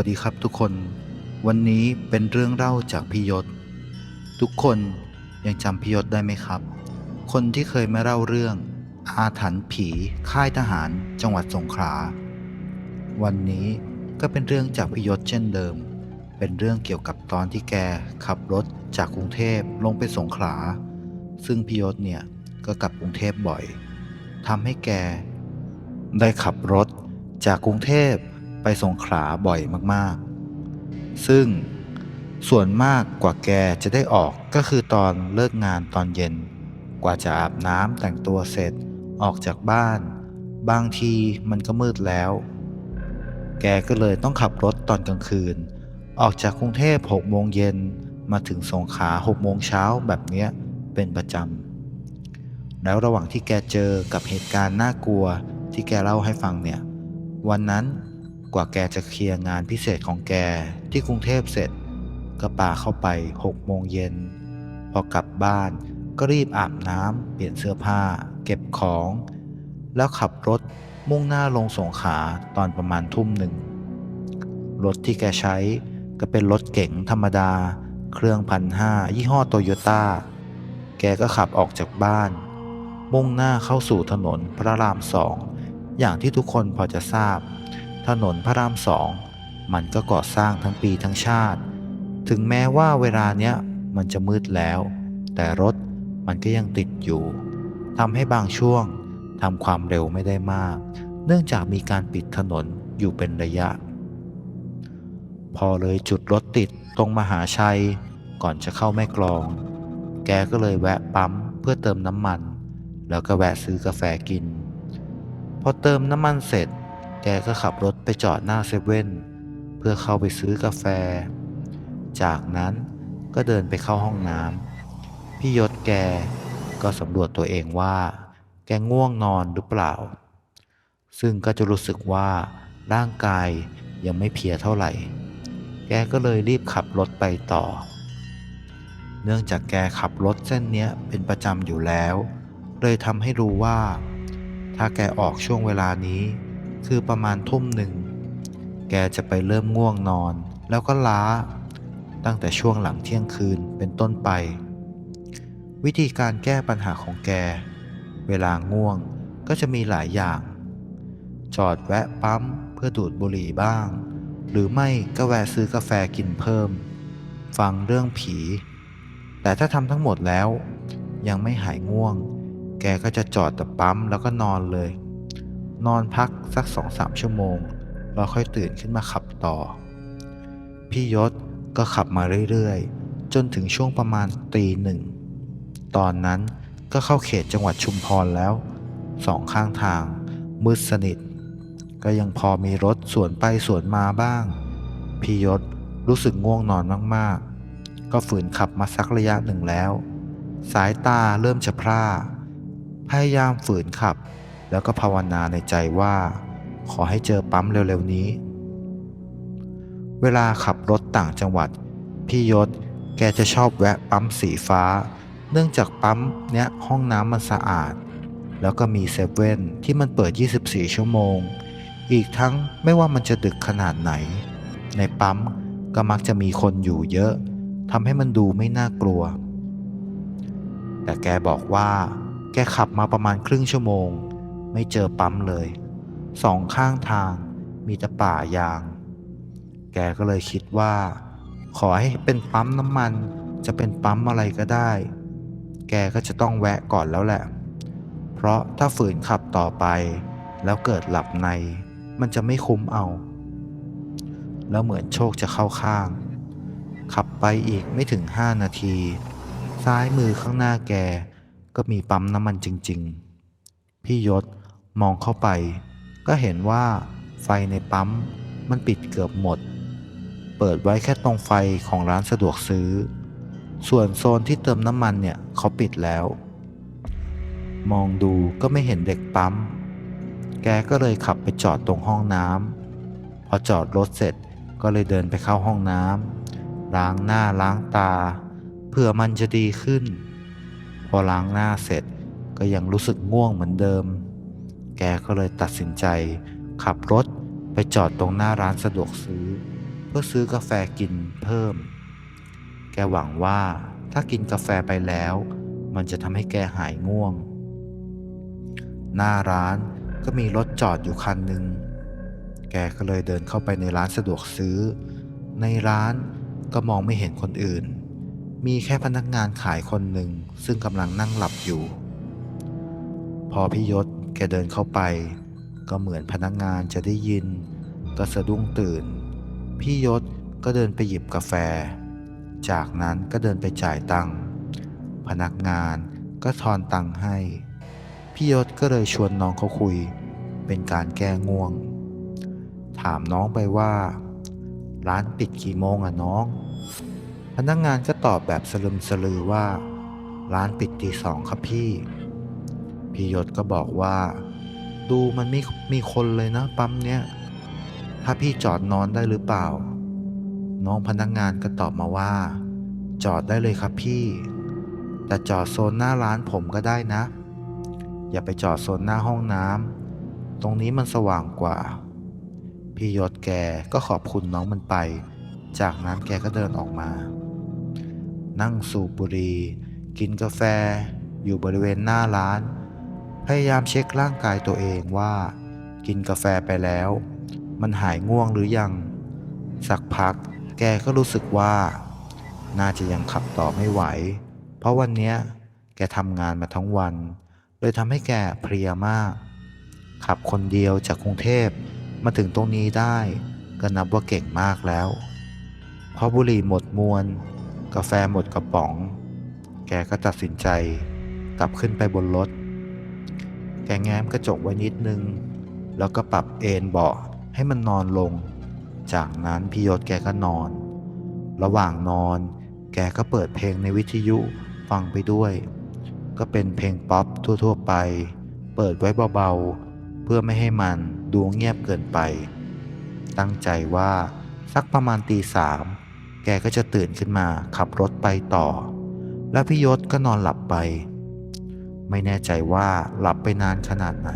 วัสดีครับทุกคน วันนี้เป็นเรื่องเล่าจากพี่ยศ ทุกคนยังจำพี่ยศได้ไหมครับ คนที่เคยมาเล่าเรื่อง อาถรรพ์ผีค่ายทหารจังหวัดสงขลา วันนี้ก็เป็นเรื่องจากพี่ยศเช่นเดิม เป็นเรื่องเกี่ยวกับตอนที่แกขับรถจากกรุงเทพลงไปสงขลา ซึ่งพี่ยศเนี่ยก็กลับกรุงเทพบ่อยทำให้แก ได้ขับรถจากกรุงเทพ สงขลาบ่อยมากๆ ซึ่งส่วนมากกว่าแกจะได้ออกก็คือตอนเลิกงานตอนเย็น กว่าจะอาบน้ำแต่งตัวเสร็จออกจากบ้าน บางทีมันก็มืดแล้ว แกก็เลยต้องขับรถตอนกลางคืน ออกจากกรุงเทพ6โมงเย็นมาถึงสงขลา6โมงเช้าแบบเนี้ยเป็นประจำ แล้วระหว่างที่แกเจอกับเหตุการณ์น่ากลัวที่แกเล่าให้ฟังเนี่ย วันนั้น กว่าแกจะเคลียร์งานพิเศษของแกที่กรุงเทพเสร็จ ก็ป่าเข้าไป6โมงเย็น พอกลับบ้านก็รีบอาบน้ำเปลี่ยนเสื้อผ้า เก็บของ แล้วขับรถมุ่งหน้าลงสงขาตอนประมาณทุ่มหนึ่ง รถที่แกใช้ก็เป็นรถเก๋งธรรมดา เครื่องพันห้ายี่ห้อโตโยต้า แกก็ขับออกจากบ้าน มุ่งหน้าเข้าสู่ถนนพระรามสอง อย่างที่ทุกคนพอจะทราบ ถนนพระรามสองมันก็ก่อสร้างทั้งปีทั้งชาติ ถึงแม้ว่าเวลาเนี้ยมันจะมืดแล้ว แต่รถมันก็ยังติดอยู่ทำให้บางช่วงทำความเร็วไม่ได้มาก เนื่องจากมีการปิดถนนอยู่เป็นระยะ พอเลยจุดรถติดตรงมหาชัย ก่อนจะเข้าแม่กลอง แกก็เลยแวะปั๊มเพื่อเติมน้ำมัน แล้วก็แวะซื้อกาแฟกิน พอเติมน้ำมันเสร็จ แกก็ขับรถไปจอดหน้าเซเว่นเพื่อเข้าไปซื้อกาแฟ จากนั้นก็เดินไปเข้าห้องน้ำพี่ยศแกก็สำรวจตัวเองว่า แกง่วงนอนหรือเปล่า ซึ่งก็จะรู้สึกว่าร่างกายยังไม่เพียเท่าไหร่ แกก็เลยรีบขับรถไปต่อ เนื่องจากแกขับรถเส้นเนี้ยเป็นประจำอยู่แล้ว เลยทำให้รู้ว่า ถ้าแกออกช่วงเวลานี้ คือประมาณทุ่มหนึ่ง แกจะไปเริ่มง่วงนอน แล้วก็ล้า ตั้งแต่ช่วงหลังเที่ยงคืนเป็นต้นไป วิธีการแก้ปัญหาของแก เวลาง่วงก็จะมีหลายอย่าง จอดแวะปั๊มเพื่อดูดบุหรี่บ้าง หรือไม่ก็แวะซื้อกาแฟกินเพิ่ม ฟังเรื่องผี แต่ถ้าทำทั้งหมดแล้ว ยังไม่หายง่วง แกก็จะจอดแต่ปั๊มแล้วก็นอนเลย นอนพักสักสองสามชั่วโมงแล้วค่อยตื่นขึ้นมาขับต่อ พี่ยศก็ขับมาเรื่อยๆ จนถึงช่วงประมาณตีหนึ่ง ตอนนั้นก็เข้าเขตจังหวัดชุมพรแล้วสองข้างทาง มืดสนิท ก็ยังพอมีรถสวนไปสวนมาบ้าง พี่ยศรู้สึกง่วงนอนมากๆ ก็ฝืนขับมาสักระยะหนึ่งแล้ว สายตาเริ่มจะพร่า พยายามฝืนขับ แล้วก็ภาวนาในใจว่า ขอให้เจอปั๊มเร็วๆนี้ เวลาขับรถต่างจังหวัด พี่ยศแกจะชอบแวะปั๊มสีฟ้า เนื่องจากปั๊มเนี้ยห้องน้ำมันสะอาด แล้วก็มีเซเว่นที่มันเปิด 24 ชั่วโมง อีกทั้งไม่ว่ามันจะดึกขนาดไหน ในปั๊มก็มักจะมีคนอยู่เยอะทำให้มันดูไม่น่ากลัว แต่แกบอกว่า แกขับมาประมาณครึ่งชั่วโมง ไม่เจอปั๊มเลย สองข้างทางมีแต่ป่ายาง แกก็เลยคิดว่า ขอให้เป็นปั๊มน้ำมัน จะเป็นปั๊มอะไรก็ได้ แกก็จะต้องแวะก่อนแล้วแหละ เพราะถ้าฝืนขับต่อไป แล้วเกิดหลับใน มันจะไม่คุ้มเอา แล้วเหมือนโชคจะเข้าข้าง ขับไปอีกไม่ถึง5นาที ซ้ายมือข้างหน้าแกก็มีปั๊มน้ำมันจริง ๆ พี่ยศมองเข้าไป ก็เห็นว่าไฟในปั๊มมันปิดเกือบหมด เปิดไว้แค่ตรงไฟของร้านสะดวกซื้อ ส่วนโซนที่เติมน้ำมันเนี่ยเขาปิดแล้ว มองดูก็ไม่เห็นเด็กปั๊ม แกก็เลยขับไปจอดตรงห้องน้ำพอจอดรถเสร็จก็เลยเดินไปเข้าห้องน้ำล้างหน้าล้างตาเพื่อมันจะดีขึ้น พอล้างหน้าเสร็จ ก็ยังรู้สึกง่วงเหมือนเดิม แกก็เลยตัดสินใจ ขับรถไปจอดตรงหน้าร้านสะดวกซื้อ เพื่อซื้อกาแฟกินเพิ่ม แกหวังว่าถ้ากินกาแฟไปแล้ว มันจะทำให้แกหายง่วง หน้าร้านก็มีรถจอดอยู่คันหนึ่ง แกก็เลยเดินเข้าไปในร้านสะดวกซื้อ ในร้านก็มองไม่เห็นคนอื่น มีแค่พนักงานขายคนหนึ่งซึ่งกำลังนั่งหลับอยู่ พอพี่ยศแกเดินเข้าไป ก็เหมือนพนักงานจะได้ยิน ก็สะดุ้งตื่น พี่ยศก็เดินไปหยิบกาแฟ จากนั้นก็เดินไปจ่ายตังค์พนักงานก็ทอนตังค์ให้ พี่ยศก็เลยชวนน้องเขาคุย เป็นการแก้ง่วง ถามน้องไปว่า ร้านปิดกี่โมงอะน้อง พนักงานก็ตอบแบบสลึมสลือว่า ร้านปิดตีสองครับพี่ พี่ยศก็บอกว่า ดูมันไม่มีคนเลยนะ ปั๊มเนี้ย ถ้าพี่จอดนอนได้หรือเปล่า น้องพนักงานก็ตอบมาว่า จอดได้เลยครับพี่ แต่จอดโซนหน้าร้านผมก็ได้นะ อย่าไปจอดโซนหน้าห้องน้ำตรงนี้มันสว่างกว่า พี่ยศแกก็ขอบคุณน้องมันไป จากนั้นแกก็เดินออกมา นั่งสูบบุหรี่กินกาแฟอยู่บริเวณหน้าร้าน พยายามเช็คร่างกายตัวเองว่า กินกาแฟไปแล้ว มันหายง่วงหรือยัง สักพักแกก็รู้สึกว่า น่าจะยังขับต่อไม่ไหว เพราะวันนี้แกทำงานมาทั้งวันเลยทำให้แกเพลียมาก ขับคนเดียวจากกรุงเทพมาถึงตรงนี้ได้ก็นับว่าเก่งมากแล้วพอบุหรี่หมดมวน กาแฟหมดกระป๋อง แกก็ตัดสินใจ กลับขึ้นไปบนรถ แกแง้มกระจกไว้นิดนึง แล้วก็ปรับเอนเบาะให้มันนอนลง จากนั้นพี่ยศแกก็นอน ระหว่างนอน แกก็เปิดเพลงในวิทยุฟังไปด้วย ก็เป็นเพลงป๊อปทั่ว ๆ ไป เปิดไว้เบาๆ เพื่อไม่ให้มันดูเงียบเกินไป ตั้งใจว่าสักประมาณตีสามแกก็จะตื่นขึ้นมาขับรถไปต่อ แล้วพี่ยศก็นอนหลับไป ไม่แน่ใจว่าหลับไปนานขนาดไหน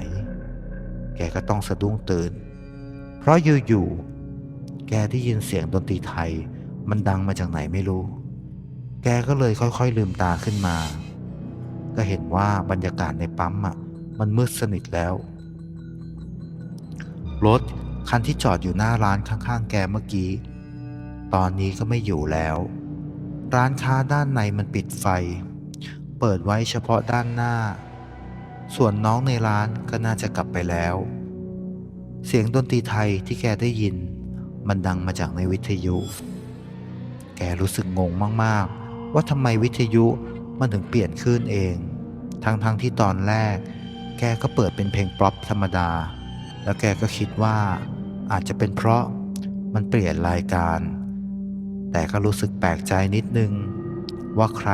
แกก็ต้องสะดุ้งตื่น เพราะอยู่ๆ แกได้ยินเสียงดนตรีไทย มันดังมาจากไหนไม่รู้ แกก็เลยค่อยๆ ลืมตาขึ้นมา ก็เห็นว่าบรรยากาศในปั๊มอะ มันมืดสนิทแล้ว รถคันที่จอดอยู่หน้าร้านข้างๆ แกเมื่อกี้ ตอนนี้ก็ไม่อยู่แล้ว ร้านค้าด้านในมันปิดไฟ เปิดไว้เฉพาะด้านหน้า ส่วนน้องในร้านก็น่าจะกลับไปแล้ว เสียงดนตรีไทยที่แกได้ยิน มันดังมาจากในวิทยุ แกรู้สึกงงมากๆ ว่าทำไมวิทยุมันถึงเปลี่ยนคลื่นเอง ทั้งๆทที่ตอนแรก แกก็เปิดเป็นเพลงป๊อปธรรมดา แล้วแกก็คิดว่า อาจจะเป็นเพราะมันเปลี่ยนรายการ แต่ก็รู้สึกแปลกใจนิดนึง ว่าใคร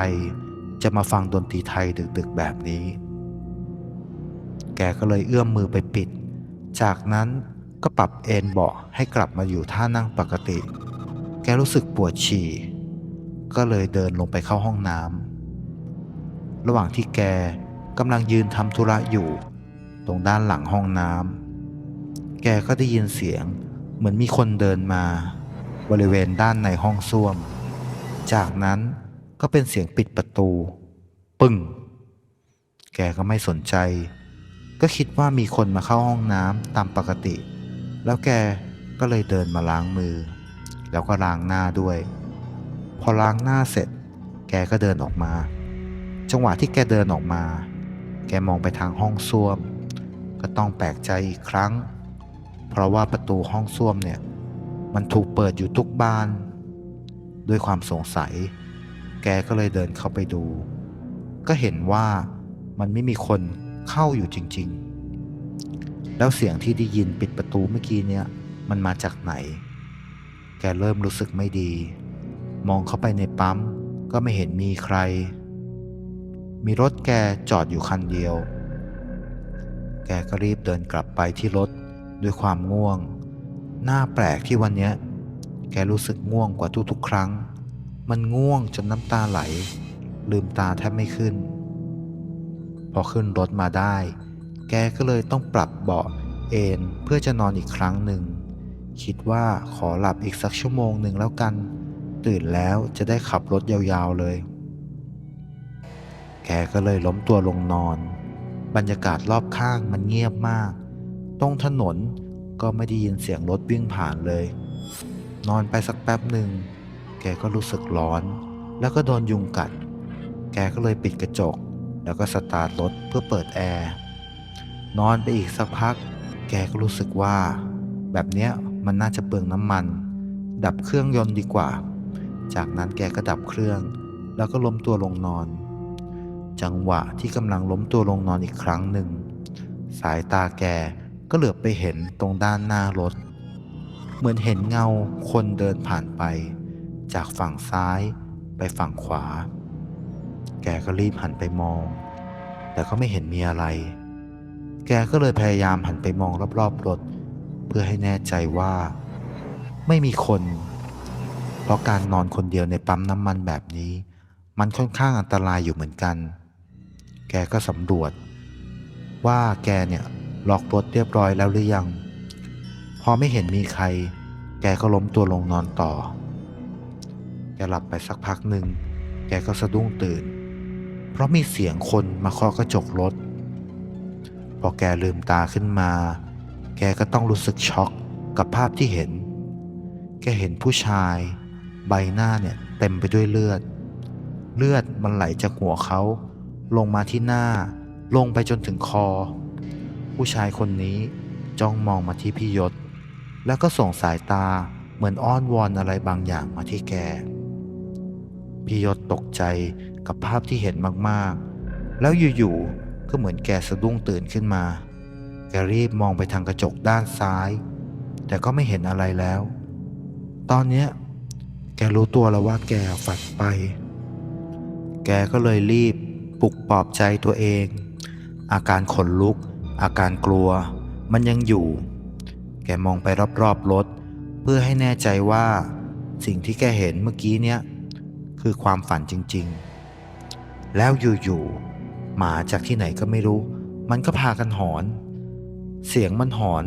จะมาฟังดนตรีไทยดึกๆแบบนี้ แกก็เลยเอื้อมมือไปปิด จากนั้นก็ปรับเอนเบาะให้กลับมาอยู่ท่านั่งปกติ แกรู้สึกปวดฉี่ ก็เลยเดินลงไปเข้าห้องน้ำ ระหว่างที่แกกำลังยืนทำธุระอยู่ ตรงด้านหลังห้องน้ำ แกก็ได้ยินเสียงเหมือนมีคนเดินมาบริเวณด้านในห้องส้วม จากนั้นก็เป็นเสียงปิดประตู ปึ้ง แกก็ไม่สนใจ ก็คิดว่ามีคนมาเข้าห้องน้ำตามปกติ แล้วแกก็เลยเดินมาล้างมือ แล้วก็ล้างหน้าด้วย พอล้างหน้าเสร็จ แกก็เดินออกมา จังหวะที่แกเดินออกมา แกมองไปทางห้องส้วม ก็ต้องแปลกใจอีกครั้ง เพราะว่าประตูห้องส้วมเนี่ย มันถูกเปิดอยู่ทุกบาน ด้วยความสงสัย แกก็เลยเดินเข้าไปดู ก็เห็นว่ามันไม่มีคนเข้าอยู่จริง ๆ แล้วเสียงที่ได้ยินปิดประตูเมื่อกี้เนี่ยมันมาจากไหน แกเริ่มรู้สึกไม่ดี มองเข้าไปในปั๊มก็ไม่เห็นมีใคร มีรถแกจอดอยู่คันเดียว แกก็รีบเดินกลับไปที่รถด้วยความง่วง หน้าแปลกที่วันนี้แกรู้สึกง่วงกว่าทุกๆ ครั้ง มันง่วงจนน้ำตาไหล ลืมตาแทบไม่ขึ้น พอขึ้นรถมาได้ แกก็เลยต้องปรับเบาะเอนเพื่อจะนอนอีกครั้งหนึ่ง คิดว่าขอหลับอีกสักชั่วโมงหนึ่งแล้วกัน ตื่นแล้วจะได้ขับรถยาวๆเลย แกก็เลยล้มตัวลงนอน บรรยากาศรอบข้างมันเงียบมาก ตรงถนนก็ไม่ได้ยินเสียงรถวิ่งผ่านเลย นอนไปสักแป๊บหนึ่ง แกก็รู้สึกร้อน แล้วก็โดนยุงกัด กก็เลยปิดกระจก แล้วก็สตาร์ทรถเพื่อเปิดแอร์ นอนไปอีกสักพัก แกก็รู้สึกว่า แบบเนี้ยมันน่าจะเปลืองน้ำมัน ดับเครื่องยนต์ดีกว่า จากนั้นแกก็ดับเครื่อง แล้วก็ล้มตัวลงนอน จังหวะที่กำลังล้มตัวลงนอนอีกครั้งหนึ่ง สายตาแกก็เหลือบไปเห็นตรงด้านหน้ารถ เหมือนเห็นเงาคนเดินผ่านไป จากฝั่งซ้ายไปฝั่งขวา แกก็รีบหันไปมอง แต่ก็ไม่เห็นมีอะไร แกก็เลยพยายามหันไปมองรอบๆรถ เพื่อให้แน่ใจว่า ไม่มีคน เพราะการนอนคนเดียวในปั๊มน้ำมันแบบนี้ มันค่อนข้างอันตรายอยู่เหมือนกัน แกก็สำรวจ ว่าแกเนี่ยล็อกรถเรียบร้อยแล้วหรือยัง พอไม่เห็นมีใคร แกก็ล้มตัวลงนอนต่อ แกหลับไปสักพักหนึ่ง แกก็สะดุ้งตื่น เพราะมีเสียงคนมาเคาะกระจกรถ พอแกลืมตาขึ้นมา แกก็ต้องรู้สึกช็อกกับภาพที่เห็น แกเห็นผู้ชาย ใบหน้าเนี่ยเต็มไปด้วยเลือด เลือดมันไหลจากหัวเขา ลงมาที่หน้า ลงไปจนถึงคอ ผู้ชายคนนี้จ้องมองมาที่พี่ยศ แล้วก็ส่งสายตาเหมือนอ้อนวอนอะไรบางอย่างมาที่แก พี่ยศตกใจ กับภาพที่เห็นมากๆ แล้วอยู่ๆก็เหมือนแกสะดุ้งตื่นขึ้นมา แกรีบมองไปทางกระจกด้านซ้าย แต่ก็ไม่เห็นอะไรแล้ว ตอนเนี้ยแกรู้ตัวแล้วว่าแกฝันไป แกก็เลยรีบปลุกปลอบใจตัวเอง อาการขนลุก อาการกลัว มันยังอยู่ แกมองไปรอบๆรถ เพื่อให้แน่ใจว่าสิ่งที่แกเห็นเมื่อกี้เนี้ยคือความฝันจริง ๆ แล้วอยู่ๆหมาจากที่ไหนก็ไม่รู้ มันก็พากันหอน เสียงมันหอน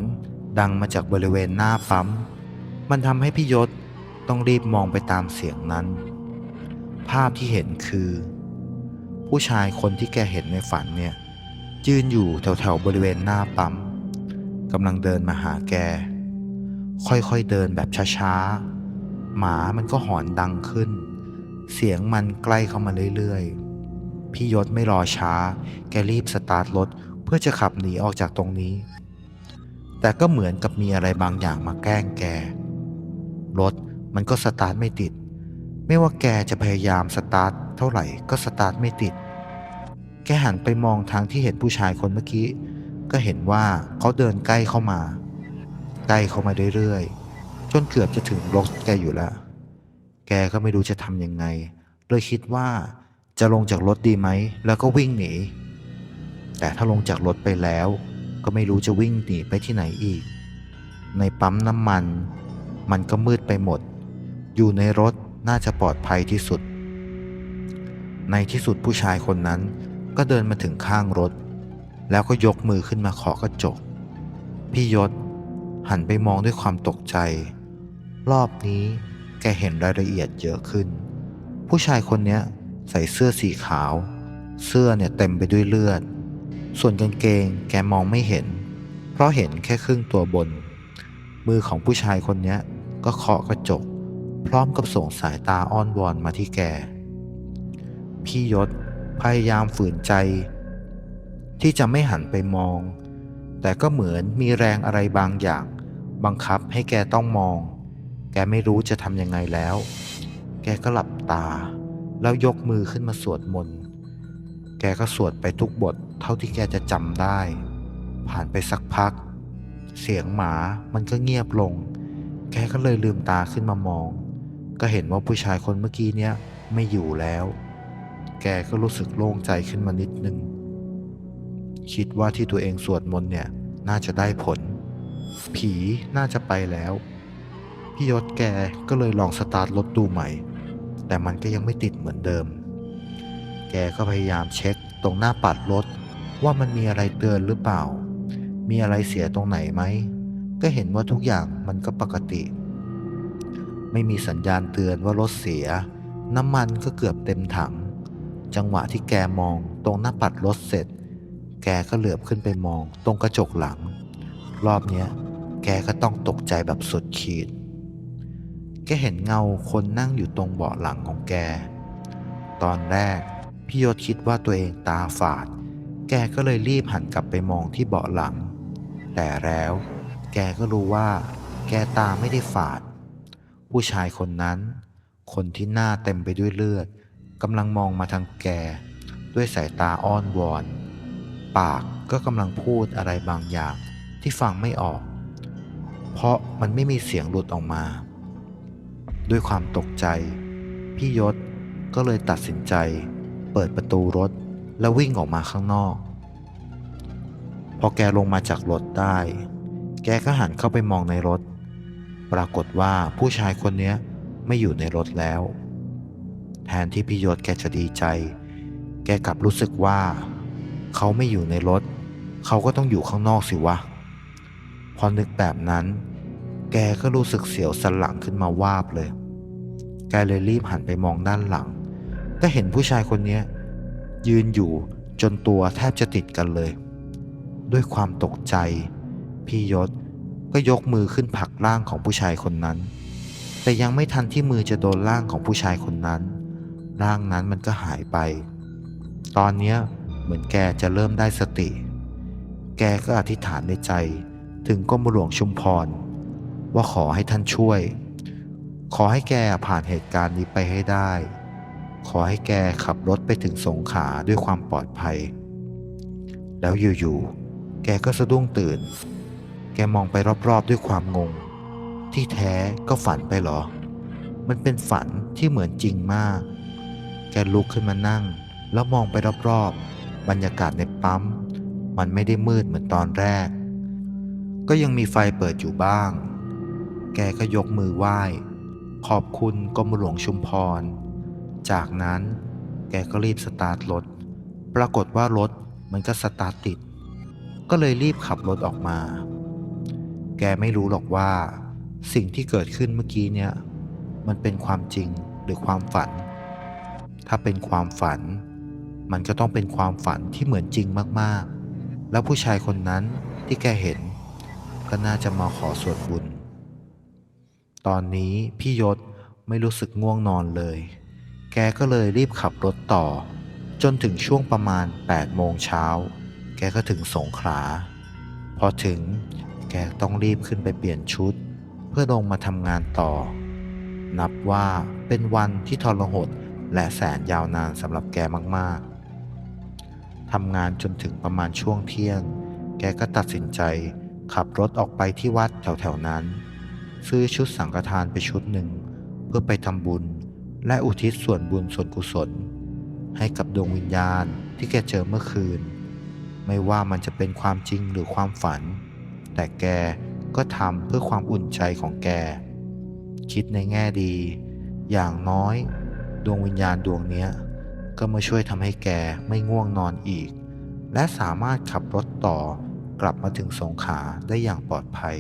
ดังมาจากบริเวณหน้าปั๊ม มันทำให้พี่ยศต้องรีบมองไปตามเสียงนั้น ภาพที่เห็นคือ ผู้ชายคนที่แกเห็นในฝันเนี่ยยืนอยู่แถวๆบริเวณหน้าปั๊มกำลังเดินมาหาแก ค่อยๆเดินแบบช้าๆ หมามันก็หอนดังขึ้น เสียงมันใกล้เข้ามาเรื่อยๆ พี่ยศไม่รอช้า แกรีบสตาร์ทรถเพื่อจะขับหนีออกจากตรงนี้ แต่ก็เหมือนกับมีอะไรบางอย่างมาแกล้งแก รถมันก็สตาร์ทไม่ติด ไม่ว่าแกจะพยายามสตาร์ทเท่าไหร่ก็สตาร์ทไม่ติด แกหันไปมองทางที่เห็นผู้ชายคนเมื่อกี้ ก็เห็นว่าเขาเดินใกล้เข้ามา ใกล้เข้ามาเรื่อยๆ จนเกือบจะถึงรถแกอยู่แล้ว แกก็ไม่รู้จะทำยังไง เลยคิดว่า จะลงจากรถดีไหม แล้วก็วิ่งหนี แต่ถ้าลงจากรถไปแล้ว ก็ไม่รู้จะวิ่งหนีไปที่ไหนอีก ในปั๊มน้ำมัน มันก็มืดไปหมด อยู่ในรถน่าจะปลอดภัยที่สุด ในที่สุดผู้ชายคนนั้นก็เดินมาถึงข้างรถ แล้วก็ยกมือขึ้นมาเคาะกระจก พี่ยศหันไปมองด้วยความตกใจ รอบนี้แกเห็นรายละเอียดเยอะขึ้น ผู้ชายคนเนี้ย ใส่เสื้อสีขาว เสื้อเนี่ยเต็มไปด้วยเลือด ส่วนกางเกงแกมองไม่เห็น เพราะเห็นแค่ครึ่งตัวบน มือของผู้ชายคนนี้ก็เคาะกระจก พร้อมกับส่งสายตาอ้อนวอนมาที่แก พี่ยศพยายามฝืนใจ ที่จะไม่หันไปมอง แต่ก็เหมือนมีแรงอะไรบางอย่าง บังคับให้แกต้องมอง แกไม่รู้จะทำยังไงแล้ว แกก็หลับตา แล้วยกมือขึ้นมาสวดมนต์ แกก็สวดไปทุกบทเท่าที่แกจะจำได้ ผ่านไปสักพัก เสียงหมามันก็เงียบลง แกก็เลยลืมตาขึ้นมามอง ก็เห็นว่าผู้ชายคนเมื่อกี้เนี้ยไม่อยู่แล้ว แกก็รู้สึกโล่งใจขึ้นมานิดนึง คิดว่าที่ตัวเองสวดมนต์เนี่ยน่าจะได้ผล ผีน่าจะไปแล้ว พี่ยศแกก็เลยลองสตาร์ทรถดูใหม่ แต่มันก็ยังไม่ติดเหมือนเดิม แกก็พยายามเช็คตรงหน้าปัดรถ ว่ามันมีอะไรเตือนหรือเปล่า มีอะไรเสียตรงไหนไหม ก็เห็นว่าทุกอย่างมันก็ปกติ ไม่มีสัญญาณเตือนว่ารถเสีย น้ำมันก็เกือบเต็มถัง จังหวะที่แกมองตรงหน้าปัดรถเสร็จ แกก็เหลือบขึ้นไปมองตรงกระจกหลัง รอบนี้แกก็ต้องตกใจแบบสุดขีด แกเห็นเงาคนนั่งอยู่ตรงเบาะหลังของแก ตอนแรกพี่ยศคิดว่าตัวเองตาฝาด แกก็เลยรีบหันกลับไปมองที่เบาะหลัง แต่แล้วแกก็รู้ว่า แกตาไม่ได้ฝาด ผู้ชายคนนั้น คนที่หน้าเต็มไปด้วยเลือดกำลังมองมาทางแก ด้วยสายตาอ้อนวอน ปากก็กำลังพูดอะไรบางอย่างที่ฟังไม่ออก เพราะมันไม่มีเสียงหลุดออกมา ด้วยความตกใจ พี่ยศก็เลยตัดสินใจ เปิดประตูรถแล้ววิ่งออกมาข้างนอก พอแกลงมาจากรถได้ แกก็หันเข้าไปมองในรถ ปรากฏว่าผู้ชายคนนี้ไม่อยู่ในรถแล้ว แทนที่พี่ยศแกจะดีใจ แกกลับรู้สึกว่า เขาไม่อยู่ในรถ เขาก็ต้องอยู่ข้างนอกสิวะ พอนึกแบบนั้น แกก็รู้สึกเสียวสันหลังขึ้นมาวาบเลย แกเลยรีบหันไปมองด้านหลัง ก็เห็นผู้ชายคนนี้ยืนอยู่จนตัวแทบจะติดกันเลย ด้วยความตกใจ พี่ยศก็ยกมือขึ้นผลักร่างของผู้ชายคนนั้น แต่ยังไม่ทันที่มือจะโดนร่างของผู้ชายคนนั้น ร่างนั้นมันก็หายไป ตอนเนี้ยเหมือนแกจะเริ่มได้สติ แกก็อธิษฐานในใจถึงกรมหลวงชุมพร ว่าขอให้ท่านช่วย ขอให้แกผ่านเหตุการณ์นี้ไปให้ได้ ขอให้แกขับรถไปถึงสงขาด้วยความปลอดภัย แล้วอยู่ๆ แกก็สะดุ้งตื่น แกมองไปรอบๆ ด้วยความงง ที่แท้ก็ฝันไปเหรอ มันเป็นฝันที่เหมือนจริงมาก แกลุกขึ้นมานั่ง แล้วมองไปรอบๆ บรรยากาศในปั๊ม มันไม่ได้มืดเหมือนตอนแรก ก็ยังมีไฟเปิดอยู่บ้าง แกก็ยกมือไหว้ ขอบคุณกรมหลวงชุมพร จากนั้นแกก็รีบสตาร์ทรถ ปรากฏว่ารถมันก็สตาร์ทติด ก็เลยรีบขับรถออกมา แกไม่รู้หรอกว่า สิ่งที่เกิดขึ้นเมื่อกี้เนี่ย มันเป็นความจริงหรือความฝัน ถ้าเป็นความฝัน มันก็ต้องเป็นความฝันที่เหมือนจริงมากๆ แล้วผู้ชายคนนั้นที่แกเห็น ก็น่าจะมาขอส่วนบุญ ตอนนี้พี่ยศไม่รู้สึกง่วงนอนเลย แกก็เลยรีบขับรถต่อ จนถึงช่วงประมาณ8โมงเช้า แกก็ถึงสงขลา พอถึงแกต้องรีบขึ้นไปเปลี่ยนชุด เพื่อลงมาทำงานต่อ นับว่าเป็นวันที่ทรหดและแสนยาวนานสำหรับแกมากๆ ทำงานจนถึงประมาณช่วงเที่ยง แกก็ตัดสินใจขับรถออกไปที่วัดแถวๆนั้น ซื้อชุดสังฆทานไปชุดหนึ่ง เพื่อไปทำบุญและอุทิศส่วนบุญส่วนกุศล ให้กับดวงวิญญาณที่แกเจอเมื่อคืน ไม่ว่ามันจะเป็นความจริงหรือความฝัน แต่แกก็ทำเพื่อความอุ่นใจของแก คิดในแง่ดี อย่างน้อย ดวงวิญญาณดวงเนี้ยก็มาช่วยทำให้แกไม่ง่วงนอนอีก และสามารถขับรถต่อกลับมาถึงสงขาได้อย่างปลอดภัย